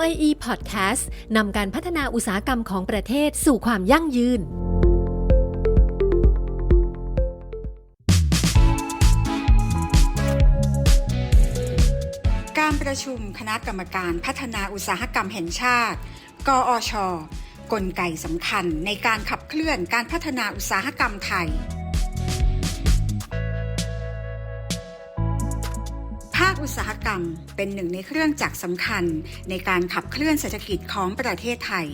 OIE Podcast นำการพัฒนาอุตสาหกรรมของประเทศสู่ความยั่งยืน การประชุมคณะกรรมการพัฒนาอุตสาหกรรมแห่งชาติ กอช กลไกสำคัญในการขับเคลื่อนการพัฒนาอุตสาหกรรมไทย อุตสาหกรรม เป็นหนึ่งในเครื่องจักรสำคัญ ในการขับเคลื่อนเศรษฐกิจของประเทศไทย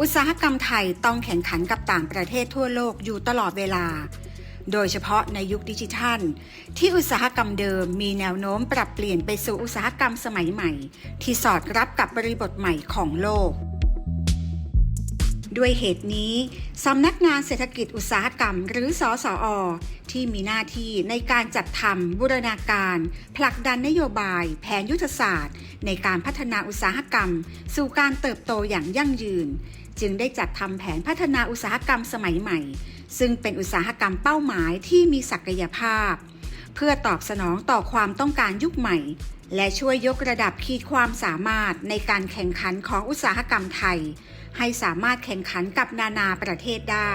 อุตสาหกรรมไทยต้องแข่งขันกับต่างประเทศทั่วโลกอยู่ตลอดเวลา โดยเฉพาะในยุคดิจิทัล ที่อุตสาหกรรมเดิมมีแนวโน้มปรับเปลี่ยนไปสู่อุตสาหกรรมสมัยใหม่ ที่สอดรับกับบริบทใหม่ของโลก ด้วยเหตุนี้ สำนักงานเศรษฐกิจอุตสาหกรรม หรือสอสออที่มีหน้าที่ในการจัดทำบูรณาการ ผลักดันนโยบาย แผนยุทธศาสตร์ ในการพัฒนาอุตสาหกรรม สู่การเติบโตอย่างยั่งยืน จึงได้จัดทำแผนพัฒนาอุตสาหกรรมสมัยใหม่ ซึ่งเป็นอุตสาหกรรมเป้าหมายที่มีศักยภาพ เพื่อตอบสนองต่อความต้องการยุคใหม่ และช่วยยกระดับขีดความสามารถในการแข่งขันของอุตสาหกรรมไทย ให้สามารถแข่งขันกับนานาประเทศได้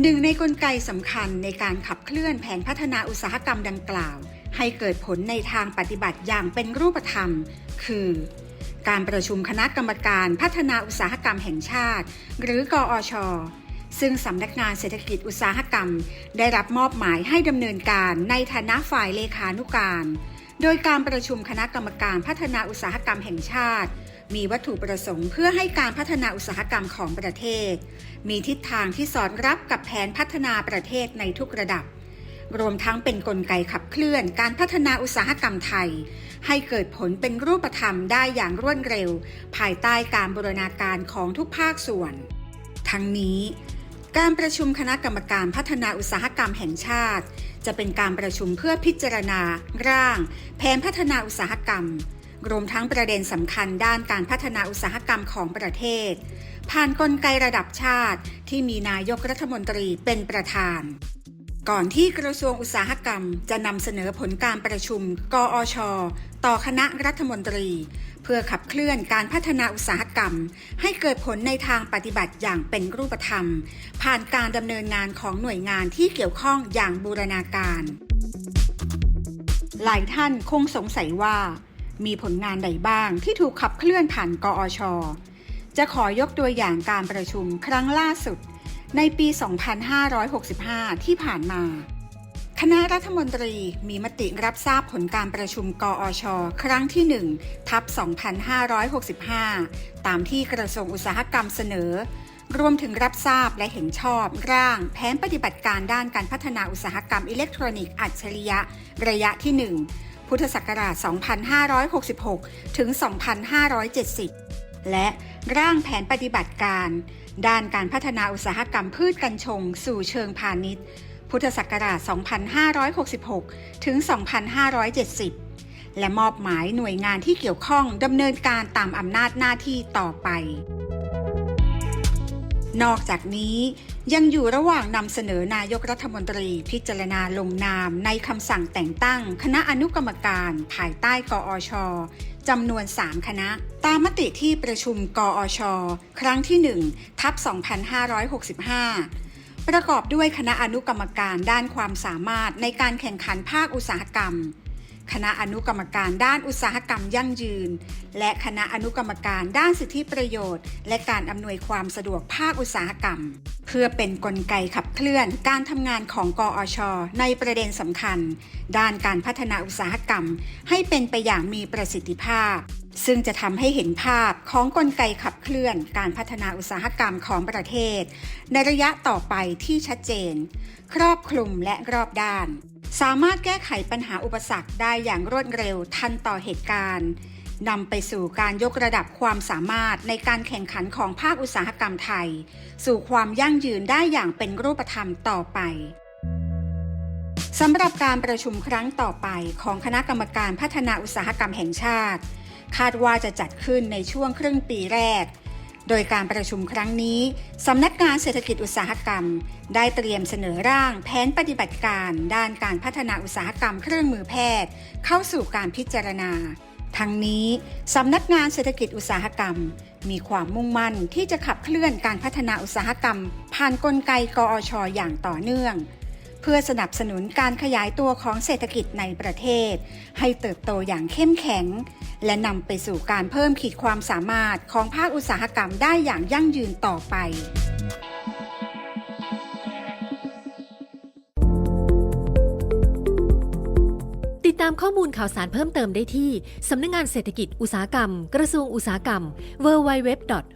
หนึ่งในกลไกสำคัญในการขับเคลื่อนแผนพัฒนาอุตสาหกรรมดังกล่าว ให้เกิดผลในทางปฏิบัติอย่างเป็นรูปธรรม คือ การประชุมคณะกรรมการพัฒนาอุตสาหกรรมแห่งชาติ หรือกออช ซึ่งสำนักงานเศรษฐกิจอุตสาหกรรม ได้รับมอบหมายให้ดำเนินการในฐานะฝ่ายเลขานุการ โดยการประชุมคณะกรรมการพัฒนาอุตสาหกรรมแห่งชาติ มีวัตถุประสงค์เพื่อให้การพัฒนาอุตสาหกรรมของประเทศ มีทิศทางที่สอดรับกับแผนพัฒนาประเทศในทุกระดับ รวมทั้งเป็นนกลไกขับเคลื่อน การพัฒนาอุตสาหกรรมไทย ให้เกิดผลเป็นรูปธรรมได้อย่างรวดเร็ว ภายใต้การบูรณาการของทุกภาคส่วน ทั้งนี้ การประชุมคณะกรรมการพัฒนาอุตสาหกรรมแห่งชาติ จะเป็นการประชุมเพื่อพิจารณา ร่าง แผนพัฒนาอุตสาหกรรม รวมทั้งประเด็นสำคัญด้านการพัฒนาอุตสาหกรรมของประเทศ ผ่านนกลไกระดับชาติที่มีนายกรัฐมนตรีเป็นประธาน ก่อนที่กระทรวงอุตสาหกรรมจะนำเสนอผลการประชุม กอช ต่อคณะรัฐมนตรี เพื่อขับเคลื่อนการพัฒนาอุตสาหกรรม ให้เกิดผลในทางปฏิบัติอย่างเป็นรูปธรรม ผ่านการดำเนินงานของหน่วยงานที่เกี่ยวข้องอย่างบูรณาการ หลายท่านคงสงสัยว่า มีผลงานใดบ้างที่ถูกขับเคลื่อนผ่านกอช จะขอยกตัวอย่างการประชุมครั้งล่าสุด ในปี 2565 ที่ผ่านมา คณะรัฐมนตรีมีมติรับทราบผลการประชุมกอช ครั้งที่ 1 ทับ 2565 ตามที่กระทรวงอุตสาหกรรมเสนอ รวมถึงรับทราบและเห็นชอบร่างแผนปฏิบัติการด้านการพัฒนาอุตสาหกรรมอิเล็กทรอนิกส์อัจฉริยะ ระยะที่ 1 พุทธศักราช 2566 ถึง 2570 และร่างแผนปฏิบัติการ ด้านการพัฒนาอุตสาหกรรมพืชกัญชง สู่เชิงพาณิชย์ พุทธศักราช 2566 ถึง 2570 และมอบหมายหน่วยงานที่เกี่ยวข้องดำเนินการตามอำนาจหน้าที่ต่อไป นอกจากนี้ยังอยู่ระหว่างนำเสนอนายกรัฐมนตรีพิจารณาลงนามในคำสั่งแต่งตั้ง คณะอนุกรรมการภายใต้กอชจำนวน 3 คณะ ตามมติที่ประชุมกอช ครั้งที่ 1 ทับ 2565 ประกอบด้วยคณะอนุกรรมการด้านความสามารถในการแข่งขันภาคอุตสาหกรรม คณะอนุกรรมการด้านอุตสาหกรรมยั่งยืน และคณะอนุกรรมการด้านสิทธิประโยชน์ และการอำนวยความสะดวกภาคอุตสาหกรรม เพื่อเป็นนกลไกขับเคลื่อนการทำงานของกอช ในประเด็นสำคัญ ด้านการพัฒนาอุตสาหกรรม ให้เป็นไปอย่างมีประสิทธิภาพ ซึ่งจะทำให้เห็นภาพของกลไกขับเคลื่อนการพัฒนาอุตสาหกรรมของประเทศ ในระยะต่อไปที่ชัดเจน ครอบคลุมและรอบด้าน สามารถแก้ไขปัญหาอุปสรรคได้อย่างรวดเร็วทันต่อเหตุการณ์นำไปสู่การยกระดับความสามารถในการแข่งขันของภาคอุตสาหกรรมไทย สู่ความยั่งยืนได้อย่างเป็นรูปธรรมต่อไปสำหรับการประชุมครั้งต่อไปของคณะกรรมการพัฒนาอุตสาหกรรมแห่งชาติ คาดว่าจะจัดขึ้นในช่วงครึ่งปีแรก โดยการประชุมครั้งนี้ สำนักงานเศรษฐกิจอุตสาหกรรม ได้เตรียมเสนอร่างแผนปฏิบัติการ ด้านการพัฒนาอุตสาหกรรมเครื่องมือแพทย์ เข้าสู่การพิจารณา ทั้งนี้สำนักงานเศรษฐกิจอุตสาหกรรม มีความมุ่งมั่นที่จะขับเคลื่อนการพัฒนาอุตสาหกรรม ผ่านนกลไกกอชอย่างต่อเนื่อง เพื่อสนับสนุนการขยายตัวของเศรษฐกิจในประเทศ ให้เติบโตอย่างเข้มแข็ง และนำไปสู่การเพิ่มขีดความสามารถของภาคอุตสาหกรรมได้อย่างยั่งยืนต่อไปติดตามข้อมูลข่าวสารเพิ่มเติมได้ที่ สำนักงงานเศรษฐกิจอุตสาหกรรม กระทรวงอุตสาหกรรม www.oie.go.th